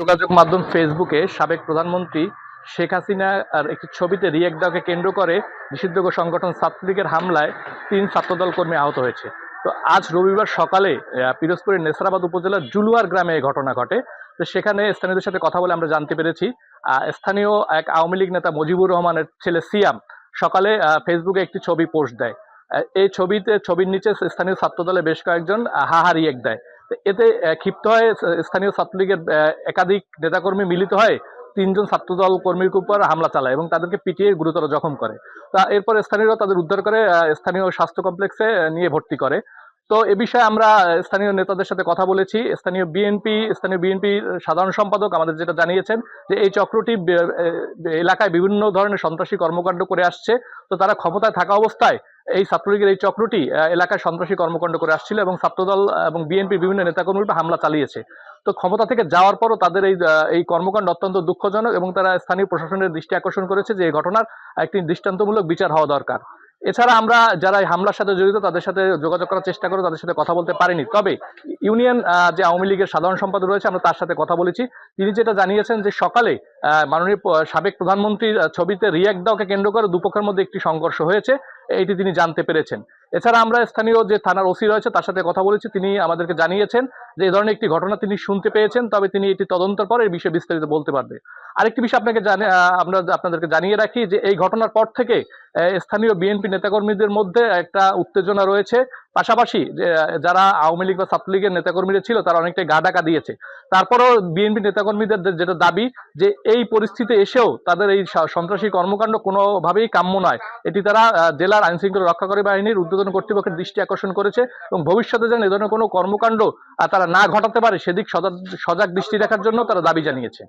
যোগাযোগ মাধ্যম ফেসবুকে সাবেক প্রধানমন্ত্রী শেখ হাসিনা আর একটি ছবিতে দেওয়াকে কেন্দ্র করে নিষিদ্ধ সংগঠন ছাত্রলীগের হামলায় তিন ছাত্রদল কর্মী আহত হয়েছে। তো আজ রবিবার সকালে পিরোজপুরের নেসরাবাদ উপজেলার জুলুয়ার গ্রামে এই ঘটনা ঘটে। তো সেখানে স্থানীয়দের সাথে কথা বলে আমরা জানতে পেরেছি। স্থানীয় এক আওয়ামী লীগ নেতা মুজিবুর রহমানের ছেলে সিয়াম সকালে ফেসবুকে একটি ছবি পোস্ট দেয়। এই ছবিতে, ছবির নিচে স্থানীয় ছাত্রদলে বেশ কয়েকজন হাহা রিয়েক্ট দেয়। এতে ক্ষিপ্ত হয়ে স্থানীয় ছাত্রলীগের একাধিক নেতাকর্মী মিলিত হয় তিনজন ছাত্রদল কর্মীর উপর হামলা চালায় এবং তাদেরকে পিটিয়ে গুরুতর জখম করে। তা এরপর স্থানীয়রা তাদের উদ্ধার করে স্থানীয় স্বাস্থ্য কমপ্লেক্সে নিয়ে ভর্তি করে। তো এ বিষয়ে আমরা স্থানীয় নেতাদের সাথে কথা বলেছি। স্থানীয় বিএনপি স্থানীয় বিএনপি সাধারণ সম্পাদক আমাদের যেটা জানিয়েছেন যে এই চক্রটি এলাকায় বিভিন্ন ধরনের সন্ত্রাসী কর্মকাণ্ড করে আসছে। তো তারা ক্ষমতায় থাকা অবস্থায় এই ছাত্রলীগের এই চক্রটি এলাকায় সন্ত্রাসী কর্মকাণ্ড করে আসছিল এবং ছাত্রদল এবং বিএনপির বিভিন্ন নেতাকর্মীর উপর হামলা চালিয়েছে। তো ক্ষমতা থেকে যাওয়ার পরও তাদের এই এই কর্মকাণ্ড অত্যন্ত দুঃখজনক এবং তারা স্থানীয় প্রশাসনের দৃষ্টি আকর্ষণ করেছে যে এই ঘটনার একটি দৃষ্টান্তমূলক বিচার হওয়া দরকার। এছাড়া আমরা যারা এই হামলার সাথে জড়িত, তাদের সাথে যোগাযোগ করার চেষ্টা করে তাদের সাথে কথা বলতে পারিনি। তবে ইউনিয়ন যে আওয়ামী লীগের সাধারণ সম্পাদক রয়েছে, আমরা তার সাথে কথা বলেছি। তিনি যেটা জানিয়েছেন যে সকালে মাননীয় সাবেক প্রধানমন্ত্রীর ছবিতে রিয়াক্ট দেওয়াকে কেন্দ্র করে দুপক্ষের মধ্যে একটি সংঘর্ষ হয়েছে। এটি তিনি জানতে পেরেছেন। এছাড়া আমরা স্থানীয় যে থানার ওসি রয়েছে, তার সাথে কথা বলেছি। তিনি আমাদেরকে জানিয়েছেন যে এই ধরনের একটি ঘটনা তিনি শুনতে পেয়েছেন, তবে তিনি এটি তদন্তের পর এই বিষয়ে বিস্তারিত বলতে পারবে। আরেকটি বিষয় আপনাকে জানে আমরা আপনাদেরকে জানিয়ে রাখি যে এই ঘটনার পর থেকে স্থানীয় বিএনপি নেতাকর্মীদের মধ্যে একটা উত্তেজনা রয়েছে। পাশাপাশি যারা আওয়ামী লীগ বা ছাত্রলীগের নেতাকর্মীরা ছিল, তারা অনেকটাই গা ডাকা দিয়েছে। তারপরেও বিএনপি নেতাকর্মীদের যেটা দাবি যে, এই পরিস্থিতি এসেও তাদের এই সন্ত্রাসী কর্মকাণ্ড কোনোভাবেই কাম্য নয়। এটি তারা জেলার আইন শৃঙ্খলা রক্ষাকারী বাহিনীর উদ্বোধন কর্তৃপক্ষের দৃষ্টি আকর্ষণ করেছে এবং ভবিষ্যতে যেন এ ধরনের কোনো কর্মকাণ্ড তারা না ঘটাতে পারে, সেদিক সজাগ দৃষ্টি রাখার জন্য তারা দাবি জানিয়েছে।